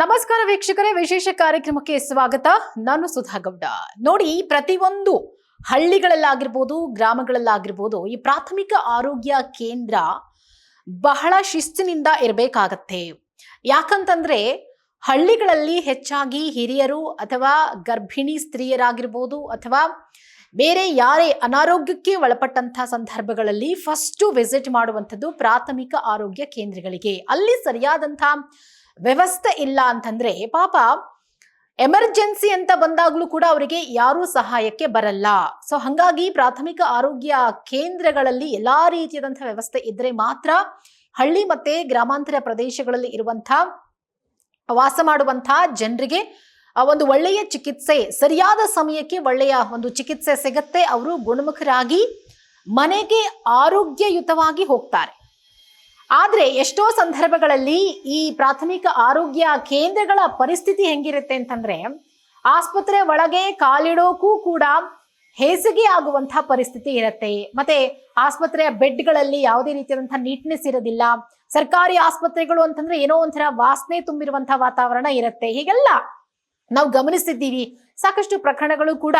ನಮಸ್ಕಾರ ವೀಕ್ಷಕರೇ, ವಿಶೇಷ ಕಾರ್ಯಕ್ರಮಕ್ಕೆ ಸ್ವಾಗತ. ನಾನು ಸುಧಾ ಗೌಡ ನೋಡಿ, ಪ್ರತಿಯೊಂದು ಹಳ್ಳಿಗಳಲ್ಲಾಗಿರ್ಬೋದು, ಗ್ರಾಮಗಳಲ್ಲಾಗಿರ್ಬೋದು, ಈ ಪ್ರಾಥಮಿಕ ಆರೋಗ್ಯ ಕೇಂದ್ರ ಬಹಳ ಶಿಸ್ತಿನಿಂದ ಇರಬೇಕಾಗತ್ತೆ. ಯಾಕಂತಂದ್ರೆ, ಹಳ್ಳಿಗಳಲ್ಲಿ ಹೆಚ್ಚಾಗಿ ಹಿರಿಯರು ಅಥವಾ ಗರ್ಭಿಣಿ ಸ್ತ್ರೀಯರಾಗಿರ್ಬೋದು ಅಥವಾ ಬೇರೆ ಯಾರೇ ಅನಾರೋಗ್ಯಕ್ಕೆ ಒಳಪಟ್ಟಂತಹ ಸಂದರ್ಭಗಳಲ್ಲಿ ಫಸ್ಟ್ ವಿಸಿಟ್ ಮಾಡುವಂಥದ್ದು ಪ್ರಾಥಮಿಕ ಆರೋಗ್ಯ ಕೇಂದ್ರಗಳಿಗೆ. ಅಲ್ಲಿ ಸರಿಯಾದಂತಹ ವ್ಯವಸ್ಥೆ ಇಲ್ಲ ಅಂತಂದ್ರೆ ಪಾಪ ಎಮರ್ಜೆನ್ಸಿ ಅಂತ ಬಂದಾಗ್ಲೂ ಕೂಡ ಅವರಿಗೆ ಯಾರೂ ಸಹಾಯಕ್ಕೆ ಬರಲ್ಲ. ಸೊ ಹಂಗಾಗಿ ಪ್ರಾಥಮಿಕ ಆರೋಗ್ಯ ಕೇಂದ್ರಗಳಲ್ಲಿ ಎಲ್ಲಾ ರೀತಿಯಾದಂತಹ ವ್ಯವಸ್ಥೆ ಇದ್ರೆ ಮಾತ್ರ ಹಳ್ಳಿ ಮತ್ತೆ ಗ್ರಾಮಾಂತರ ಪ್ರದೇಶಗಳಲ್ಲಿ ಇರುವಂತ ವಾಸ ಮಾಡುವಂತಹ ಜನರಿಗೆ ಒಂದು ಒಳ್ಳೆಯ ಚಿಕಿತ್ಸೆ, ಸರಿಯಾದ ಸಮಯಕ್ಕೆ ಒಳ್ಳೆಯ ಒಂದು ಚಿಕಿತ್ಸೆ ಸಿಗತ್ತೆ. ಅವರು ಗುಣಮುಖರಾಗಿ ಮನೆಗೆ ಆರೋಗ್ಯಯುತವಾಗಿ ಹೋಗ್ತಾರೆ. ಆದ್ರೆ ಎಷ್ಟೋ ಸಂದರ್ಭಗಳಲ್ಲಿ ಈ ಪ್ರಾಥಮಿಕ ಆರೋಗ್ಯ ಕೇಂದ್ರಗಳ ಪರಿಸ್ಥಿತಿ ಹೆಂಗಿರುತ್ತೆ ಅಂತಂದ್ರೆ ಆಸ್ಪತ್ರೆ ಒಳಗೆ ಕಾಲಿಡೋಕ್ಕೂ ಕೂಡ ಹೇಸಿಗೆ ಆಗುವಂತಹ ಪರಿಸ್ಥಿತಿ ಇರುತ್ತೆ. ಮತ್ತೆ ಆಸ್ಪತ್ರೆಯ ಬೆಡ್ಗಳಲ್ಲಿ ಯಾವುದೇ ರೀತಿಯಾದಂತಹ ನೀಟ್ನೆಸ್ ಇರೋದಿಲ್ಲ. ಸರ್ಕಾರಿ ಆಸ್ಪತ್ರೆಗಳು ಅಂತಂದ್ರೆ ಏನೋ ಒಂಥರ ವಾಸನೆ ತುಂಬಿರುವಂತಹ ವಾತಾವರಣ ಇರುತ್ತೆ. ಹೀಗೆಲ್ಲ ನಾವು ಗಮನಿಸಿದ್ದೀವಿ ಸಾಕಷ್ಟು ಪ್ರಕರಣಗಳು ಕೂಡ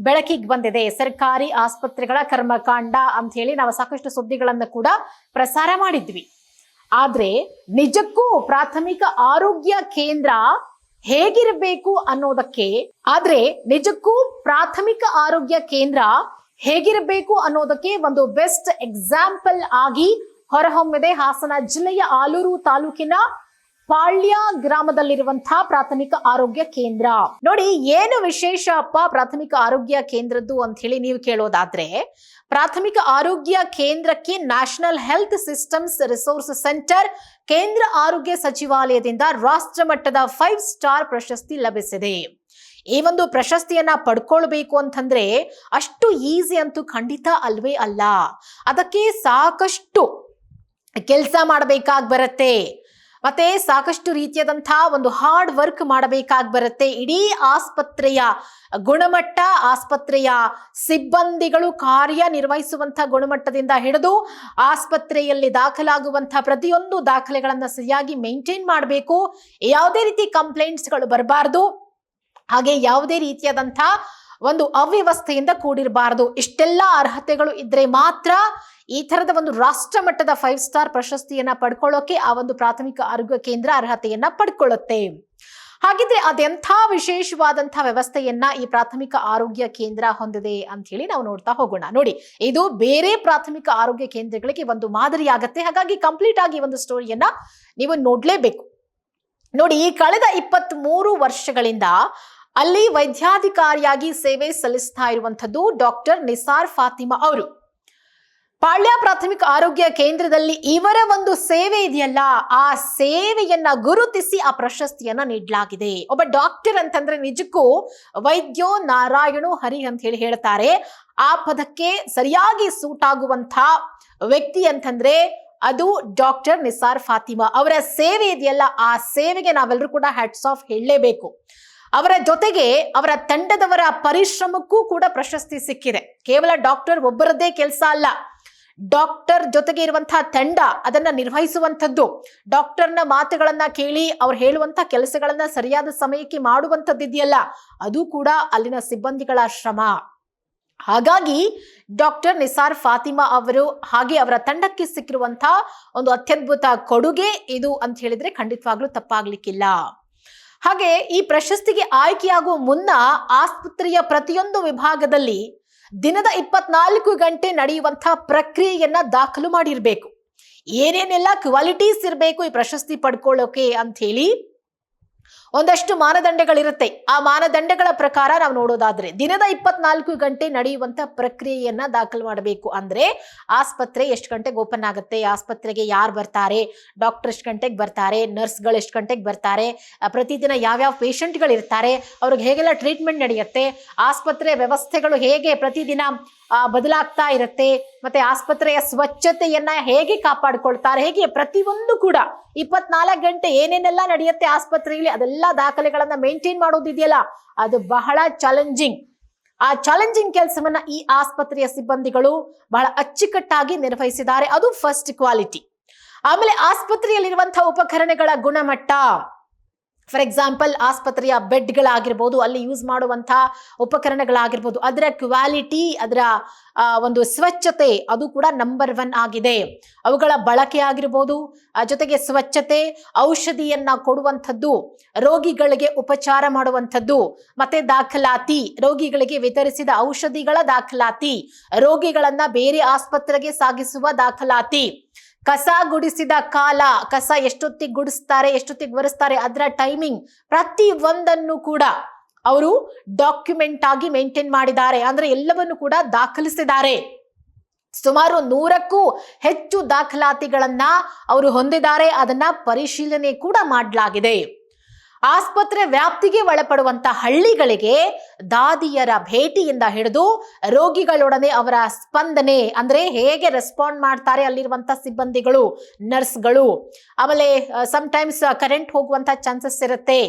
ಬೆಳಕಿಗೆ ಬಂದಿದೆ. ಸರ್ಕಾರಿ ಆಸ್ಪತ್ರೆಗಳ ಕರ್ಮಕಾಂಡ ಅಂತ ಹೇಳಿ ನಾವು ಸಾಕಷ್ಟು ಸುದ್ದಿಗಳನ್ನು ಕೂಡ ಪ್ರಸಾರ ಮಾಡಿದ್ವಿ. ಆದ್ರೆ ನಿಜಕ್ಕೂ ಪ್ರಾಥಮಿಕ ಆರೋಗ್ಯ ಕೇಂದ್ರ ಹೇಗಿರಬೇಕು ಅನ್ನೋದಕ್ಕೆ, ಆದ್ರೆ ನಿಜಕ್ಕೂ ಪ್ರಾಥಮಿಕ ಆರೋಗ್ಯ ಕೇಂದ್ರ ಹೇಗಿರಬೇಕು ಅನ್ನೋದಕ್ಕೆ ಒಂದು ಬೆಸ್ಟ್ ಎಕ್ಸಾಂಪಲ್ ಆಗಿ ಹೊರಹೊಮ್ಮಿದೆ ಹಾಸನ ಜಿಲ್ಲೆಯ ಆಲೂರು ತಾಲೂಕಿನ ಪಾಳ್ಯ ಗ್ರಾಮದಲ್ಲಿರುವಂತಹ ಪ್ರಾಥಮಿಕ ಆರೋಗ್ಯ ಕೇಂದ್ರ. ನೋಡಿ, ಏನು ವಿಶೇಷ ಅಪ್ಪ ಪ್ರಾಥಮಿಕ ಆರೋಗ್ಯ ಕೇಂದ್ರದ್ದು ಅಂತ ಹೇಳಿ ನೀವು ಕೇಳೋದಾದ್ರೆ, ಪ್ರಾಥಮಿಕ ಆರೋಗ್ಯ ಕೇಂದ್ರಕ್ಕೆ national health systems resource centre ಕೇಂದ್ರ ಆರೋಗ್ಯ ಸಚಿವಾಲಯದಿಂದ ರಾಷ್ಟ್ರ ಮಟ್ಟದ ಫೈವ್ ಸ್ಟಾರ್ ಪ್ರಶಸ್ತಿ ಲಭಿಸಿದೆ. ಈ ಒಂದು ಪ್ರಶಸ್ತಿಯನ್ನ ಪಡ್ಕೊಳ್ಬೇಕು ಅಂತಂದ್ರೆ ಅಷ್ಟು ಈಸಿ ಅಂತೂ ಖಂಡಿತ ಅಲ್ವೇ ಅಲ್ಲ. ಅದಕ್ಕೆ ಸಾಕಷ್ಟು ಕೆಲಸ ಮಾಡಬೇಕಾಗಿ ಬರುತ್ತೆ. ಮತ್ತೆ ಸಾಕಷ್ಟು ರೀತಿಯಾದಂತಹ ಒಂದು ಹಾರ್ಡ್ ವರ್ಕ್ ಮಾಡಬೇಕಾಗಿ ಬರುತ್ತೆ. ಇಡೀ ಆಸ್ಪತ್ರೆಯ ಗುಣಮಟ್ಟ, ಆಸ್ಪತ್ರೆಯ ಸಿಬ್ಬಂದಿಗಳು ಕಾರ್ಯ ನಿರ್ವಹಿಸುವಂತ ಗುಣಮಟ್ಟದಿಂದ ಹಿಡಿದು ಆಸ್ಪತ್ರೆಯಲ್ಲಿ ದಾಖಲಾಗುವಂತಹ ಪ್ರತಿಯೊಂದು ದಾಖಲೆಗಳನ್ನು ಸರಿಯಾಗಿ ಮೇಂಟೈನ್ ಮಾಡಬೇಕು. ಯಾವುದೇ ರೀತಿ ಕಂಪ್ಲೇಂಟ್ಸ್ಗಳು ಬರಬಾರ್ದು. ಹಾಗೆ ಯಾವುದೇ ರೀತಿಯಾದಂತಹ ಒಂದು ಅವ್ಯವಸ್ಥೆಯಿಂದ ಕೂಡಿರಬಾರದು. ಇಷ್ಟೆಲ್ಲ ಅರ್ಹತೆಗಳು ಇದ್ರೆ ಮಾತ್ರ ಈ ತರದ ಒಂದು ರಾಷ್ಟ್ರ ಮಟ್ಟದ ಫೈವ್ ಸ್ಟಾರ್ ಪ್ರಶಸ್ತಿಯನ್ನ ಪಡ್ಕೊಳ್ಳೋಕೆ, ಆ ಒಂದು ಪ್ರಾಥಮಿಕ ಆರೋಗ್ಯ ಕೇಂದ್ರ ಅರ್ಹತೆಯನ್ನ ಪಡ್ಕೊಳ್ಳುತ್ತೆ. ಹಾಗಿದ್ರೆ ಅದೆಂಥ ವಿಶೇಷವಾದಂತಹ ವ್ಯವಸ್ಥೆಯನ್ನ ಈ ಪ್ರಾಥಮಿಕ ಆರೋಗ್ಯ ಕೇಂದ್ರ ಹೊಂದಿದೆ ಅಂತ ಹೇಳಿ ನಾವು ನೋಡ್ತಾ ಹೋಗೋಣ. ನೋಡಿ, ಇದು ಬೇರೆ ಪ್ರಾಥಮಿಕ ಆರೋಗ್ಯ ಕೇಂದ್ರಗಳಿಗೆ ಒಂದು ಮಾದರಿ ಆಗತ್ತೆ ಹಾಗಾಗಿ ಕಂಪ್ಲೀಟ್ ಆಗಿ ಒಂದು ಸ್ಟೋರಿಯನ್ನ ನೀವು ನೋಡ್ಲೇಬೇಕು. ನೋಡಿ, ಈ ಕಳೆದ ಇಪ್ಪತ್ತ್ ಮೂರು ವರ್ಷಗಳಿಂದ ಅಲ್ಲಿ ವೈದ್ಯಾಧಿಕಾರಿಯಾಗಿ ಸೇವೆ ಸಲ್ಲಿಸ್ತಾ ಇರುವಂಥದ್ದು ಡಾಕ್ಟರ್ ನಿಸಾರ್ ಫಾತಿಮಾ ಅವರು. ಪಾಳ್ಯ ಪ್ರಾಥಮಿಕ ಆರೋಗ್ಯ ಕೇಂದ್ರದಲ್ಲಿ ಇವರ ಒಂದು ಸೇವೆ ಇದೆಯಲ್ಲ, ಆ ಸೇವೆಯನ್ನ ಗುರುತಿಸಿ ಆ ಪ್ರಶಸ್ತಿಯನ್ನ ನೀಡಲಾಗಿದೆ. ಒಬ್ಬ ಡಾಕ್ಟರ್ ಅಂತಂದ್ರೆ ನಿಜಕ್ಕೂ ವೈದ್ಯೋ ನಾರಾಯಣು ಹರಿ ಅಂತ ಹೇಳಿ ಹೇಳ್ತಾರೆ. ಆ ಪದಕ್ಕೆ ಸರಿಯಾಗಿ ಸೂಟ್ ಆಗುವಂತ ವ್ಯಕ್ತಿ ಅಂತಂದ್ರೆ ಅದು ಡಾಕ್ಟರ್ ನಿಸಾರ್ ಫಾತಿಮಾ. ಅವರ ಸೇವೆ ಇದೆಯಲ್ಲ, ಆ ಸೇವೆಗೆ ನಾವೆಲ್ಲರೂ ಕೂಡ ಹ್ಯಾಟ್ಸ್ ಆಫ್ ಹೇಳಲೇಬೇಕು. ಅವರ ಜೊತೆಗೆ ಅವರ ತಂಡದವರ ಪರಿಶ್ರಮಕ್ಕೂ ಕೂಡ ಪ್ರಶಸ್ತಿ ಸಿಕ್ಕಿದೆ. ಕೇವಲ ಡಾಕ್ಟರ್ ಒಬ್ಬರದ್ದೇ ಕೆಲಸ ಅಲ್ಲ. ಡಾಕ್ಟರ್ ಜೊತೆಗೆ ಇರುವಂತಹ ತಂಡ ಅದನ್ನ ನಿರ್ವಹಿಸುವಂಥದ್ದು. ಡಾಕ್ಟರ್ನ ಮಾತುಗಳನ್ನ ಕೇಳಿ ಅವ್ರು ಹೇಳುವಂತ ಕೆಲಸಗಳನ್ನ ಸರಿಯಾದ ಸಮಯಕ್ಕೆ ಮಾಡುವಂಥದ್ದು ಇದೆಯಲ್ಲ, ಅದು ಕೂಡ ಅಲ್ಲಿನ ಸಿಬ್ಬಂದಿಗಳ ಶ್ರಮ. ಹಾಗಾಗಿ ಡಾಕ್ಟರ್ ನಿಸಾರ್ ಫಾತಿಮಾ ಅವರು ಹಾಗೆ ಅವರ ತಂಡಕ್ಕೆ ಸಿಕ್ಕಿರುವಂತಹ ಒಂದು ಅತ್ಯದ್ಭುತ ಕೊಡುಗೆ ಇದು ಅಂತ ಹೇಳಿದ್ರೆ ಖಂಡಿತವಾಗ್ಲೂ ತಪ್ಪಾಗ್ಲಿಕ್ಕಿಲ್ಲ. ಹಾಗೆ ಈ ಪ್ರಶಸ್ತಿಗೆ ಆಯ್ಕೆಯಾಗುವ ಮುನ್ನ ಆಸ್ಪತ್ರೆಯ ಪ್ರತಿಯೊಂದು ವಿಭಾಗದಲ್ಲಿ ದಿನದ ಇಪ್ಪತ್ನಾಲ್ಕು ಗಂಟೆ ನಡೆಯುವಂತಹ ಪ್ರಕ್ರಿಯೆಯನ್ನ ದಾಖಲು ಮಾಡಿರಬೇಕು. ಏನೇನೆಲ್ಲ ಕ್ವಾಲಿಟೀಸ್ ಇರಬೇಕು ಈ ಪ್ರಶಸ್ತಿ ಪಡ್ಕೊಳ್ಳೋಕೆ ಅಂತ ಹೇಳಿ ಒಂದಷ್ಟು ಮಾನದಂಡಗಳಿರುತ್ತೆ. ಆ ಮಾನದಂಡಗಳ ಪ್ರಕಾರ ನಾವು ನೋಡೋದಾದ್ರೆ ದಿನದ ಇಪ್ಪತ್ನಾಲ್ಕು ಗಂಟೆ ನಡೆಯುವಂತ ಪ್ರಕ್ರಿಯೆಯನ್ನ ದಾಖಲು ಮಾಡಬೇಕು ಅಂದ್ರೆ ಆಸ್ಪತ್ರೆ ಎಷ್ಟು ಗಂಟೆಗೆ ಓಪನ್ ಆಗುತ್ತೆ, ಆಸ್ಪತ್ರೆಗೆ ಯಾರು ಬರ್ತಾರೆ ಡಾಕ್ಟರ್ ಎಷ್ಟು ಗಂಟೆಗೆ ಬರ್ತಾರೆ ನರ್ಸ್ಗಳು ಎಷ್ಟು ಗಂಟೆಗೆ ಬರ್ತಾರೆ ಪ್ರತಿದಿನ ಯಾವ್ಯಾವ ಪೇಷಂಟ್ಗಳು ಇರ್ತಾರೆ ಅವ್ರಿಗೆ ಹೇಗೆಲ್ಲ ಟ್ರೀಟ್ಮೆಂಟ್ ನಡೆಯುತ್ತೆ, ಆಸ್ಪತ್ರೆ ವ್ಯವಸ್ಥೆಗಳು ಹೇಗೆ ಪ್ರತಿದಿನ ಬದಲಾಗ್ತಾ ಇರುತ್ತೆ. ಮತ್ತೆ ಆಸ್ಪತ್ರೆಯ ಸ್ವಚ್ಛತೆಯನ್ನ ಹೇಗೆ ಕಾಪಾಡ್ಕೊಳ್ತಾರೆ, ಹೇಗೆ ಪ್ರತಿಯೊಂದು ಕೂಡ ಇಪ್ಪತ್ನಾಲ್ಕು ಗಂಟೆ ಏನೇನೆಲ್ಲ ನಡೆಯುತ್ತೆ ಆಸ್ಪತ್ರೆಯಲ್ಲಿ, ಅದೆಲ್ಲ ದಾಖಲೆಗಳನ್ನ ಮೇಂಟೈನ್ ಮಾಡೋದಿದೆಯಲ್ಲ, ಅದು ಬಹಳ ಚಾಲೆಂಜಿಂಗ್ ಆ ಚಾಲೆಂಜಿಂಗ್ ಕೆಲಸವನ್ನ ಈ ಆಸ್ಪತ್ರೆಯ ಸಿಬ್ಬಂದಿಗಳು ಬಹಳ ಅಚ್ಚುಕಟ್ಟಾಗಿ ನಿರ್ವಹಿಸಿದ್ದಾರೆ. ಅದು ಫಸ್ಟ್ ಕ್ವಾಲಿಟಿ ಆಮೇಲೆ ಆಸ್ಪತ್ರೆಯಲ್ಲಿರುವಂತಹ ಉಪಕರಣಗಳ ಗುಣಮಟ್ಟ. ಫಾರ್ ಎಕ್ಸಾಂಪಲ್ ಆಸ್ಪತ್ರೆಯ ಬೆಡ್ಗಳಾಗಿರ್ಬೋದು, ಅಲ್ಲಿ ಯೂಸ್ ಮಾಡುವಂಥ ಉಪಕರಣಗಳಾಗಿರ್ಬೋದು, ಅದರ ಕ್ವಾಲಿಟಿ ಅದರ ಒಂದು ಸ್ವಚ್ಛತೆ, ಅದು ಕೂಡ ನಂಬರ್ ಒನ್ ಆಗಿದೆ. ಅವುಗಳ ಬಳಕೆ ಆಗಿರ್ಬೋದು ಜೊತೆಗೆ ಸ್ವಚ್ಛತೆ, ಔಷಧಿಯನ್ನು ಕೊಡುವಂಥದ್ದು, ರೋಗಿಗಳಿಗೆ ಉಪಚಾರ ಮಾಡುವಂಥದ್ದು, ಮತ್ತೆ ದಾಖಲಾತಿ, ರೋಗಿಗಳಿಗೆ ವಿತರಿಸಿದ ಔಷಧಿಗಳ ದಾಖಲಾತಿ, ರೋಗಿಗಳನ್ನು ಬೇರೆ ಆಸ್ಪತ್ರೆಗೆ ಸಾಗಿಸುವ ದಾಖಲಾತಿ. ಕಸ ಗುಡಿಸಿದ ಕಾಲ, ಕಸ ಎಷ್ಟೊತ್ತಿಗೆ ಗುಡಿಸ್ತಾರೆ, ಎಷ್ಟೊತ್ತಿಗೆ ಒರೆಸ್ತಾರೆ ಅದರ ಟೈಮಿಂಗ್ ಪ್ರತಿ ಒಂದನ್ನು ಕೂಡ ಅವರು ಡಾಕ್ಯುಮೆಂಟ್ ಆಗಿ ಮೇಂಟೈನ್ ಮಾಡಿದ್ದಾರೆ. ಅಂದ್ರೆ ಎಲ್ಲವನ್ನು ಕೂಡ ದಾಖಲಿಸಿದ್ದಾರೆ. ಸುಮಾರು ನೂರಕ್ಕೂ ಹೆಚ್ಚು ದಾಖಲಾತಿಗಳನ್ನ ಅವರು ಹೊಂದಿದ್ದಾರೆ. ಅದನ್ನ ಪರಿಶೀಲನೆ ಕೂಡ ಮಾಡಲಾಗಿದೆ. ಆಸ್ಪತ್ರೆ ವ್ಯಾಪ್ತಿಗೆ ಒಳಪಡುವಂತ ಹಳ್ಳಿಗಳಿಗೆ ದಾದಿಯರ ಭೇಟಿಯಿಂದ ಹಿಡಿದು ರೋಗಿಗಳೊಡನೆ ಅವರ ಸ್ಪಂದನೆ, ಅಂದ್ರೆ ಹೇಗೆ ರೆಸ್ಪಾಂಡ್ ಮಾಡ್ತಾರೆ ಅಲ್ಲಿರುವಂತ ಸಿಬ್ಬಂದಿಗಳು, ನರ್ಸ್ಗಳು. ಆಮೇಲೆ ಟೈಮ್ಸ್ ಕರೆಂಟ್ ಹೋಗುವಂತ ಚಾನ್ಸಸ್ ಇರುತ್ತೆ.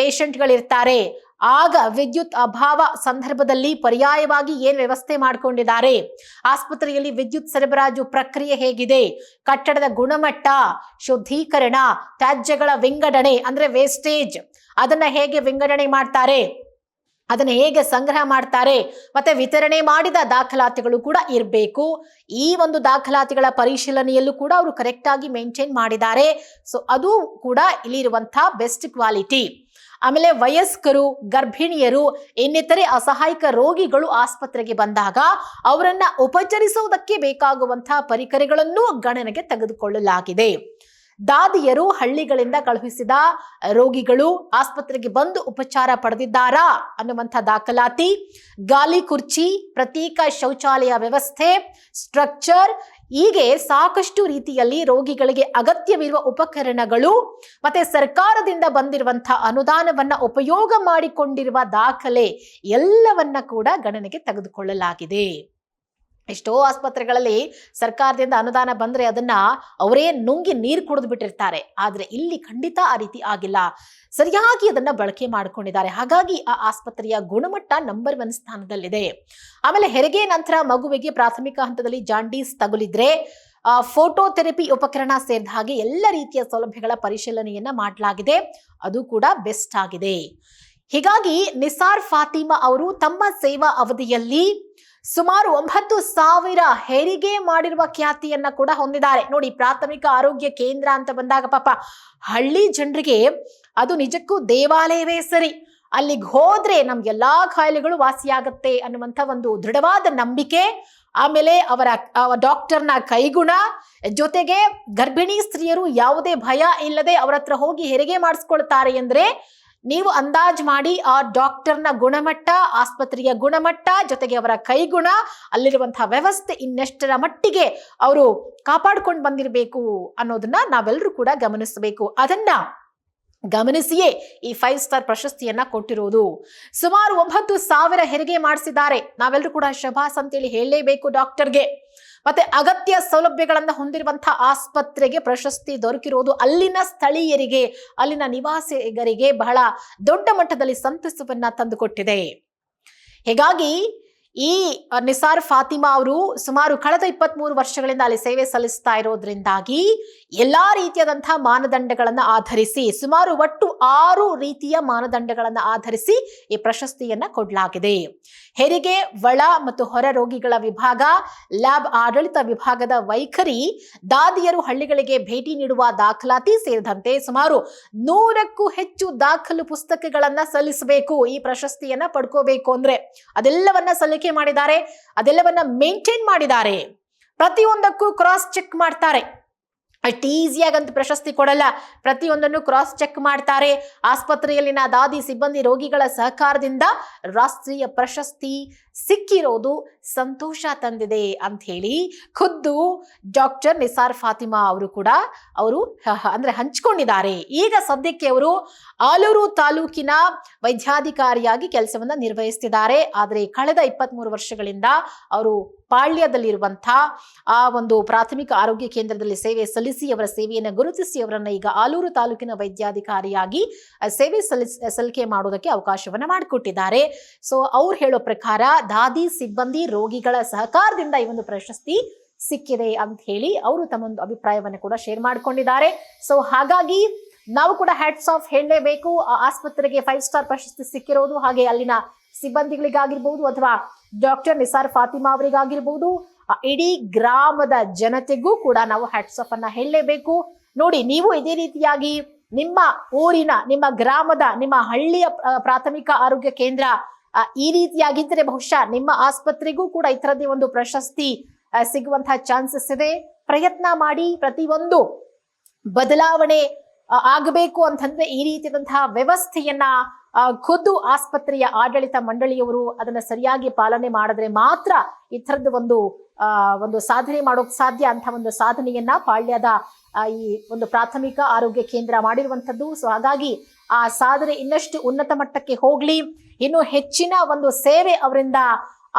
ಪೇಷಂಟ್ಗಳಿರ್ತಾರೆ ಆಗ ವಿದ್ಯುತ್ ಅಭಾವ ಸಂದರ್ಭದಲ್ಲಿ ಪರ್ಯಾಯವಾಗಿ ಏನ್ ವ್ಯವಸ್ಥೆ ಮಾಡಿಕೊಂಡಿದ್ದಾರೆ? ಆಸ್ಪತ್ರೆಯಲ್ಲಿ ವಿದ್ಯುತ್ ಸರಬರಾಜು ಪ್ರಕ್ರಿಯೆ ಹೇಗಿದೆ? ಕಟ್ಟಡದ ಗುಣಮಟ್ಟ, ಶುದ್ಧೀಕರಣ, ತ್ಯಾಜ್ಯಗಳ ವಿಂಗಡಣೆ, ಅಂದ್ರೆ ವೇಸ್ಟೇಜ್ ಅದನ್ನ ಹೇಗೆ ವಿಂಗಡಣೆ ಮಾಡ್ತಾರೆ? ಅದನ್ನ ಹೇಗೆ ಸಂಗ್ರಹ ಮಾಡ್ತಾರೆ? ಮತ್ತೆ ವಿತರಣೆ ಮಾಡಿದ ದಾಖಲಾತಿಗಳು ಕೂಡ ಇರಬೇಕು. ಈ ಒಂದು ದಾಖಲಾತಿಗಳ ಪರಿಶೀಲನೆಯಲ್ಲೂ ಕೂಡ ಅವರು ಕರೆಕ್ಟ್ ಆಗಿ ಮೇಂಟೈನ್ ಮಾಡಿದ್ದಾರೆ. ಸೊ ಅದು ಕೂಡ ಇಲ್ಲಿರುವಂತಹ ಬೆಸ್ಟ್ ಕ್ವಾಲಿಟಿ ಆಮೇಲೆ ವಯಸ್ಕರು, ಗರ್ಭಿಣಿಯರು, ಇನ್ನಿತರೆ ಅಸಹಾಯಕ ರೋಗಿಗಳು ಆಸ್ಪತ್ರೆಗೆ ಬಂದಾಗ ಅವರನ್ನ ಉಪಚರಿಸುವುದಕ್ಕೆ ಬೇಕಾಗುವಂತಹ ಪರಿಕರಗಳನ್ನು ಗಣನೆಗೆ ತೆಗೆದುಕೊಳ್ಳಲಾಗಿದೆ. ದಾದಿಯರು ಹಳ್ಳಿಗಳಿಂದ ಕಳುಹಿಸಿದ ರೋಗಿಗಳು ಆಸ್ಪತ್ರೆಗೆ ಬಂದು ಉಪಚಾರ ಪಡೆದಿದ್ದಾರಾ ಅನ್ನುವಂಥ ದಾಖಲಾತಿ, ಗಾಲಿ ಕುರ್ಚಿ ಪ್ರತ್ಯೇಕ ಶೌಚಾಲಯ ವ್ಯವಸ್ಥೆ, ಸ್ಟ್ರಕ್ಚರ್ ಹೀಗೆ ಸಾಕಷ್ಟು ರೀತಿಯಲ್ಲಿ ರೋಗಿಗಳಿಗೆ ಅಗತ್ಯವಿರುವ ಉಪಕರಣಗಳು ಮತ್ತೆ ಸರ್ಕಾರದಿಂದ ಬಂದಿರುವಂತಹ ಅನುದಾನವನ್ನ ಉಪಯೋಗ ಮಾಡಿಕೊಂಡಿರುವ ದಾಖಲೆ ಎಲ್ಲವನ್ನ ಕೂಡ ಗಣನೆಗೆ ತೆಗೆದುಕೊಳ್ಳಲಾಗಿದೆ. ಎಷ್ಟೋ ಆಸ್ಪತ್ರೆಗಳಲ್ಲಿ ಸರ್ಕಾರದಿಂದ ಅನುದಾನ ಬಂದ್ರೆ ಅದನ್ನ ಅವರೇ ನುಂಗಿ ನೀರು ಕುಡಿದು ಬಿಟ್ಟಿರ್ತಾರೆ. ಆದ್ರೆ ಇಲ್ಲಿ ಖಂಡಿತ ಆ ರೀತಿ ಆಗಿಲ್ಲ. ಸರಿಯಾಗಿ ಅದನ್ನ ಬಳಕೆ ಮಾಡಿಕೊಂಡಿದ್ದಾರೆ. ಹಾಗಾಗಿ ಆ ಆಸ್ಪತ್ರೆಯ ಗುಣಮಟ್ಟ ನಂಬರ್ ಒನ್ ಸ್ಥಾನದಲ್ಲಿದೆ. ಆಮೇಲೆ ಹೆರಿಗೆ ನಂತರ ಮಗುವಿಗೆ ಪ್ರಾಥಮಿಕ ಹಂತದಲ್ಲಿ ಜಾಂಡೀಸ್ ತಗುಲಿದ್ರೆ ಫೋಟೋ ಥೆರಪಿ ಉಪಕರಣ ಸೇರಿದ ಹಾಗೆ ಎಲ್ಲ ರೀತಿಯ ಸೌಲಭ್ಯಗಳ ಪರಿಶೀಲನೆಯನ್ನ ಮಾಡಲಾಗಿದೆ. ಅದು ಕೂಡ ಬೆಸ್ಟ್ ಆಗಿದೆ. ಹೀಗಾಗಿ ನಿಸಾರ್ ಫಾತಿಮಾ ಅವರು ತಮ್ಮ ಸೇವಾ ಅವಧಿಯಲ್ಲಿ ಸುಮಾರು ಒಂಬತ್ತು ಸಾವಿರ ಹೆರಿಗೆ ಮಾಡಿರುವ ಖ್ಯಾತಿಯನ್ನ ಕೂಡ ಹೊಂದಿದ್ದಾರೆ. ನೋಡಿ, ಪ್ರಾಥಮಿಕ ಆರೋಗ್ಯ ಕೇಂದ್ರ ಅಂತ ಬಂದಾಗ ಪಾಪ ಹಳ್ಳಿ ಜನರಿಗೆ ಅದು ನಿಜಕ್ಕೂ ದೇವಾಲಯವೇ ಸರಿ. ಅಲ್ಲಿಗೆ ಹೋದ್ರೆ ನಮ್ಗೆ ಎಲ್ಲಾ ಕಾಯಿಲೆಗಳು ವಾಸಿಯಾಗತ್ತೆ ಅನ್ನುವಂಥ ಒಂದು ದೃಢವಾದ ನಂಬಿಕೆ, ಆಮೇಲೆ ಅವರ ಡಾಕ್ಟರ್ನ ಕೈಗುಣ, ಜೊತೆಗೆ ಗರ್ಭಿಣಿ ಸ್ತ್ರೀಯರು ಯಾವುದೇ ಭಯ ಇಲ್ಲದೆ ಅವರ ಹತ್ರ ಹೋಗಿ ಹೆರಿಗೆ ಮಾಡಿಸ್ಕೊಳ್ತಾರೆ ಅಂದ್ರೆ ನೀವು ಅಂದಾಜ್ ಮಾಡಿ ಆ ಡಾಕ್ಟರ್ನ ಗುಣಮಟ್ಟ, ಆಸ್ಪತ್ರೆಯ ಗುಣಮಟ್ಟ, ಜೊತೆಗೆ ಅವರ ಕೈಗುಣ ಅಲ್ಲಿರುವಂತಹ ವ್ಯವಸ್ಥೆ ಇನ್ನೆಷ್ಟರ ಮಟ್ಟಿಗೆ ಅವರು ಕಾಪಾಡ್ಕೊಂಡು ಬಂದಿರಬೇಕು ಅನ್ನೋದನ್ನ ನಾವೆಲ್ಲರೂ ಕೂಡ ಗಮನಿಸಬೇಕು. ಅದನ್ನ ಗಮನಿಸಿಯೇ ಈ ಫೈವ್ ಸ್ಟಾರ್ ಪ್ರಶಸ್ತಿಯನ್ನ ಕೊಟ್ಟಿರೋದು. ಸುಮಾರು ಒಂಬತ್ತು ಸಾವಿರ ಹೆರಿಗೆ ಮಾಡಿಸಿದ್ದಾರೆ. ನಾವೆಲ್ಲರೂ ಕೂಡ ಶಭಾಸ್ ಅಂತೇಳಿ ಹೇಳಲೇಬೇಕು ಡಾಕ್ಟರ್ಗೆ. ಮತ್ತೆ ಅಗತ್ಯ ಸೌಲಭ್ಯಗಳನ್ನು ಹೊಂದಿರುವಂತಹ ಆಸ್ಪತ್ರೆಗೆ ಪ್ರಶಸ್ತಿ ದೊರಕಿರುವುದು ಅಲ್ಲಿನ ಸ್ಥಳೀಯರಿಗೆ, ಅಲ್ಲಿನ ನಿವಾಸಿಗರಿಗೆ ಬಹಳ ದೊಡ್ಡ ಮಟ್ಟದಲ್ಲಿ ಸಂತಸವನ್ನ ತಂದುಕೊಟ್ಟಿದೆ. ಹೀಗಾಗಿ ಈ ನಿಸಾರ್ ಫಾತಿಮಾ ಅವರು ಸುಮಾರು ಕಳೆದ ಇಪ್ಪತ್ತ್ ಮೂರು ವರ್ಷಗಳಿಂದ ಅಲ್ಲಿ ಸೇವೆ ಸಲ್ಲಿಸ್ತಾ ಇರೋದ್ರಿಂದಾಗಿ ಎಲ್ಲಾ ರೀತಿಯಾದಂತಹ ಮಾನದಂಡಗಳನ್ನ ಆಧರಿಸಿ, ಸುಮಾರು ಒಟ್ಟು ಆರು ರೀತಿಯ ಮಾನದಂಡಗಳನ್ನ ಆಧರಿಸಿ ಈ ಪ್ರಶಸ್ತಿಯನ್ನ ಕೊಡಲಾಗಿದೆ. ಹೆರಿಗೆ, ಒಳ ಮತ್ತು ಹೊರ ರೋಗಿಗಳ ವಿಭಾಗ, ಲ್ಯಾಬ್ ಆಡಳಿತ ವಿಭಾಗದ ವೈಖರಿ, ದಾದಿಯರು ಹಳ್ಳಿಗಳಿಗೆ ಭೇಟಿ ನೀಡುವ ದಾಖಲಾತಿ ಸೇರಿದಂತೆ ಸುಮಾರು ನೂರಕ್ಕೂ ಹೆಚ್ಚು ದಾಖಲು ಪುಸ್ತಕಗಳನ್ನ ಸಲ್ಲಿಸಬೇಕು, ಈ ಪ್ರಶಸ್ತಿಯನ್ನ ಪಡ್ಕೋಬೇಕು ಅಂದ್ರೆ ಅದೆಲ್ಲವನ್ನ ಸಲ್ಲಿಕೆ ಮಾಡಿದ್ದಾರೆ, ಅದೆಲ್ಲವನ್ನ ಮೇಂಟೈನ್ ಮಾಡಿದ್ದಾರೆ. ಪ್ರತಿಯೊಂದಕ್ಕೂ ಕ್ರಾಸ್ ಚೆಕ್ ಮಾಡ್ತಾರೆ. ಅಷ್ಟು ಅಂತ ಪ್ರಶಸ್ತಿ ಕೊಡಲ್ಲ, ಪ್ರತಿಯೊಂದನ್ನು ಕ್ರಾಸ್ ಚೆಕ್ ಮಾಡ್ತಾರೆ. ಆಸ್ಪತ್ರೆಯಲ್ಲಿನ ದಾದಿ ಸಿಬ್ಬಂದಿ ರೋಗಿಗಳ ಸಹಕಾರದಿಂದ ರಾಷ್ಟ್ರೀಯ ಪ್ರಶಸ್ತಿ ಸಿಕ್ಕಿರೋದು ಸಂತೋಷ ತಂದಿದೆ ಅಂತ ಹೇಳಿ ಖುದ್ದು ಡಾಕ್ಟರ್ ನಿಸಾರ್ ಫಾತಿಮಾ ಅವರು ಕೂಡ ಅವರು ಅಂದ್ರೆ ಹಂಚಿಕೊಂಡಿದ್ದಾರೆ. ಈಗ ಸದ್ಯಕ್ಕೆ ಅವರು ಆಲೂರು ತಾಲೂಕಿನ ವೈದ್ಯಾಧಿಕಾರಿಯಾಗಿ ಕೆಲಸವನ್ನ ನಿರ್ವಹಿಸ್ತಿದ್ದಾರೆ. ಆದರೆ ಕಳೆದ ಇಪ್ಪತ್ಮೂರು ವರ್ಷಗಳಿಂದ ಅವರು ಪಾಳ್ಯದಲ್ಲಿರುವಂಥ ಆ ಒಂದು ಪ್ರಾಥಮಿಕ ಆರೋಗ್ಯ ಕೇಂದ್ರದಲ್ಲಿ ಸೇವೆ ಸಲ್ಲಿಸಿ, ಅವರ ಸೇವೆಯನ್ನು ಗುರುತಿಸಿ, ಅವರನ್ನು ಈಗ ಆಲೂರು ತಾಲೂಕಿನ ವೈದ್ಯಾಧಿಕಾರಿಯಾಗಿ ಸೇವೆ ಸಲ್ಲಿಸ್, ಸಲ್ಲಿಕೆ ಮಾಡೋದಕ್ಕೆ ಅವಕಾಶವನ್ನು ಮಾಡಿಕೊಟ್ಟಿದ್ದಾರೆ. ಸೊ ಅವ್ರು ಹೇಳೋ ಪ್ರಕಾರ ದಾದಿ ಸಿಬ್ಬಂದಿ ರೋಗಿಗಳ ಸಹಕಾರದಿಂದ ಈ ಒಂದು ಪ್ರಶಸ್ತಿ ಸಿಕ್ಕಿದೆ ಅಂತ ಹೇಳಿ ಅವರು ತಮ್ಮ ಒಂದು ಅಭಿಪ್ರಾಯವನ್ನು ಕೂಡ ಶೇರ್ ಮಾಡ್ಕೊಂಡಿದ್ದಾರೆ. ಸೊ ಹಾಗಾಗಿ ನಾವು ಕೂಡ ಹ್ಯಾಟ್ಸ್ ಆಫ್ ಹೇಳಲೇಬೇಕು. ಆ ಆಸ್ಪತ್ರೆಗೆ ಫೈವ್ ಸ್ಟಾರ್ ಪ್ರಶಸ್ತಿ ಸಿಕ್ಕಿರೋದು, ಹಾಗೆ ಅಲ್ಲಿನ ಸಿಬ್ಬಂದಿಗಳಿಗಾಗಿರ್ಬೋದು ಅಥವಾ ಡಾಕ್ಟರ್ ನಿಸಾರ್ ಫಾತಿಮಾ ಅವರಿಗಾಗಿರ್ಬೋದು ಇಡೀ ಗ್ರಾಮದ ಜನತೆಗೂ ಕೂಡ ನಾವು ಹ್ಯಾಟ್ಸ್ ಆಫ್ ಅನ್ನ ಹೇಳಲೇಬೇಕು. ನೋಡಿ, ನೀವು ಇದೇ ರೀತಿಯಾಗಿ ನಿಮ್ಮ ಊರಿನ, ನಿಮ್ಮ ಗ್ರಾಮದ, ನಿಮ್ಮ ಹಳ್ಳಿಯ ಪ್ರಾಥಮಿಕ ಆರೋಗ್ಯ ಕೇಂದ್ರ ಈ ರೀತಿಯಾಗಿದ್ದರೆ ಬಹುಶಃ ನಿಮ್ಮ ಆಸ್ಪತ್ರೆಗೂ ಕೂಡ ತರದೇ ಒಂದು ಪ್ರಶಸ್ತಿ ಸಿಗುವಂತಹ ಚಾನ್ಸಸ್ ಇದೆ. ಪ್ರಯತ್ನ ಮಾಡಿ ಪ್ರತಿಯೊಂದು ಬದಲಾವಣೆ ಆಗಬೇಕು ಅಂತಂದ್ರೆ ಈ ರೀತಿಯಾದಂತಹ ವ್ಯವಸ್ಥೆಯನ್ನ ಖುದ್ದು ಆಸ್ಪತ್ರೆಯ ಆಡಳಿತ ಮಂಡಳಿಯವರು ಅದನ್ನ ಸರಿಯಾಗಿ ಪಾಲನೆ ಮಾಡಿದ್ರೆ ಮಾತ್ರ ಈ ಒಂದು ಒಂದು ಸಾಧನೆ ಮಾಡೋಕ್ ಸಾಧ್ಯ ಅಂತ ಒಂದು ಸಾಧನೆಯನ್ನ ಪಾಳ್ಯದ ಈ ಒಂದು ಪ್ರಾಥಮಿಕ ಆರೋಗ್ಯ ಕೇಂದ್ರ ಮಾಡಿರುವಂಥದ್ದು. ಸೊ ಹಾಗಾಗಿ ಆ ಸಾಧನೆ ಇನ್ನಷ್ಟು ಉನ್ನತ ಮಟ್ಟಕ್ಕೆ ಹೋಗ್ಲಿ, ಇನ್ನು ಹೆಚ್ಚಿನ ಒಂದು ಸೇವೆ ಅವರಿಂದ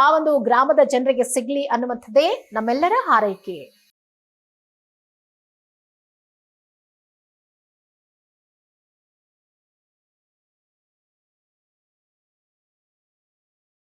ಆ ಒಂದು ಗ್ರಾಮದ ಜನರಿಗೆ ಸಿಗ್ಲಿ ಅನ್ನುವಂಥದ್ದೇ ನಮ್ಮೆಲ್ಲರ ಹಾರೈಕೆ.